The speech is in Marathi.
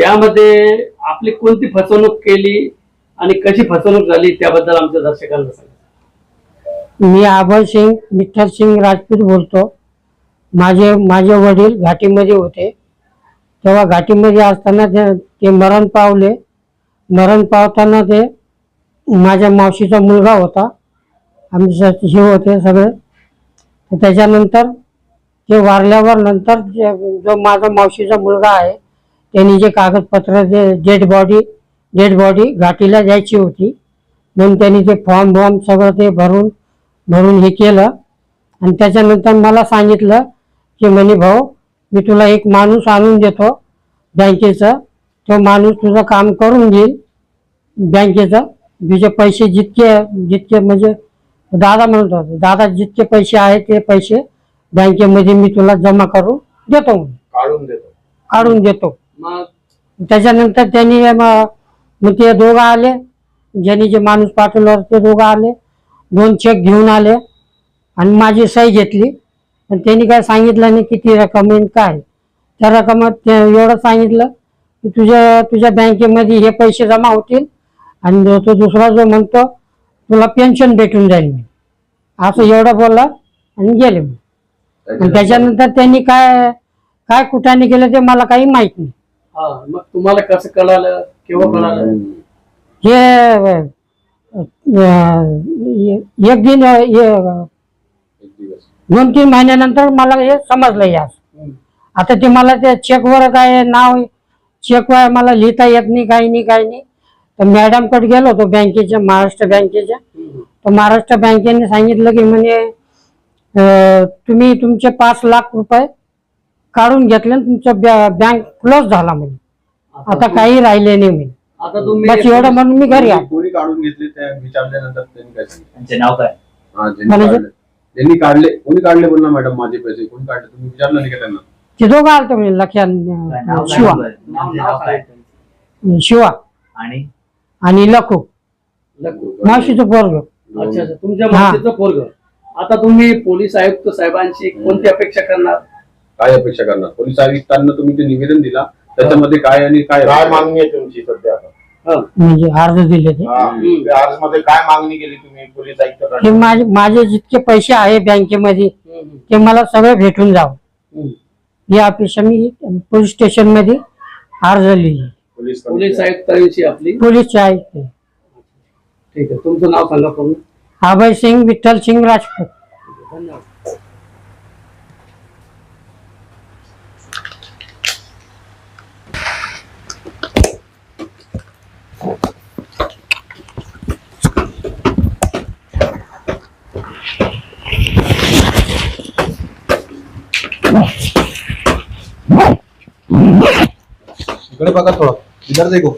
त्यामध्ये आपली कोणती फसवणूक केली आणि कशी फसवणूक झाली त्याबद्दल आमच्या दर्शकांना सांगा. मी आभय सिंग मिठ्ठल सिंग राजपूत बोलतो. माझे माझे वडील घाटीमध्ये होते. तेव्हा घाटीमध्ये असताना ते ते मरण पावले. मरण पावताना ते माझ्या मावशीचा मुलगा होता. आम्ही हे होते सगळे. त्याच्यानंतर ते वारल्यावर नंतर जो माझा मावशीचा मुलगा आहे त्यांनी जे कागदपत्र जे डेड बॉडी डेड बॉडी घाटीला द्यायची होती. म्हणून त्यांनी ते फॉर्म बॉर्म सगळं ते भरून भरून हे केलं. आणि त्याच्यानंतर मला सांगितलं की म्हणे भाऊ मी तुला एक माणूस आणून देतो बँकेचा. तो माणूस तुझं काम करून घेईल बँकेचं. तुझे पैसे जितके जितके म्हणजे दादा म्हणत होते दादा जितके पैसे आहेत ते पैसे बँकेमध्ये मी तुला जमा करून देतो. काढून देतो. काढून देतो. त्याच्यानंतर त्यांनी मग ते दोघं आले. ज्यांनी जे माणूस पाठवलं ते दोघं आले. दोन चेक घेऊन आले. आणि माझी सही घेतली. पण त्यांनी काय सांगितलं नाही किती रक्कम आणि काय त्या रकमात एवढं सांगितलं की तुझ्या तुझ्या बँकेमध्ये हे पैसे जमा होतील आणि जो तो दुसरा जो म्हणतो तुला पेन्शन भेटून जाईल मी. असं एवढं बोलला आणि गेले मी. आणि त्याच्यानंतर त्यांनी काय काय कुठाने केलं ते मला काही माहीत नाही. हा मग तुम्हाला कसं कळालं? केव्हा कळालं? हे अ, एक दिन अ, हे, एक दिवस. दोन तीन महिन्यानंतर मला हे समजलं यास. हम्म. आता ते मला त्या चेकवर काय नाव चेकवर मला लिहिता येत नाही काही नाही काही नाही. तर मॅडमकडे गेलो होतो बँकेच्या महाराष्ट्र बँकेच्या. हम्म. तर महाराष्ट्र बँकेने सांगितलं की म्हणजे अ, तुम्ही तुमचे पाच लाख रुपये काढून घेतले तुमचं बँक क्लोज झाला म्हणजे आता काही राहिले नाही म्हणे. आता तुम्ही बस एवढं म्हणून मी घरी आलो. कोणी काढून घेतले त्या विचारल्यानंतर त्यांनी काय सांगितलं? त्यांचे नाव काय? हा ज्यांनी मॅनेजर? काढले. त्यांनी काढले. कोणी काढले बोल ना मॅडम माझे पैसे? कोणी काढले? तुम्ही विचारलं नाही का त्यांना? ते दोघं आलते म्हणे काय लक्षात नाव काय? शिवा? नाव नाव काय? शिवा. आणि? आणि लखू. लखू. मावशीचं पोरग. अच्छा अच्छा. तुमच्या हा. मावशीचं पोरग. आता तुम्ही पोलीस आयुक्त साहेबांची कोणती अपेक्षा करणार? काय अपेक्षा करणार? पोलीस आयुक्तांना तुम्ही ते निवेदन दिला त्याच्यामध्ये काय आणि काय काय मागणी आहे तुमची सध्या? आता? हा. म्हणजे अर्ज दिले ते. हा, त्या अर्जमध्ये काय मागणी केली तुम्ही पोलीस ते आयुक्तांकडे माझे माझे जितके पैसे आहे बँकेमध्ये. ते मला सगळे भेटून जावं. या अपेक्षा मी पोलीस स्टेशनमध्ये अर्ज लिहिली. पोलीस पोलीस आयुक्तांची आपली? पोलीसचे आहे ते. ठीक आहे तुमचं नाव सांगा पूर्ण. अभय सिंग विठ्ठल सिंग राजपूत. धन्यवाद. इकडे बघा थोडं इधर देखो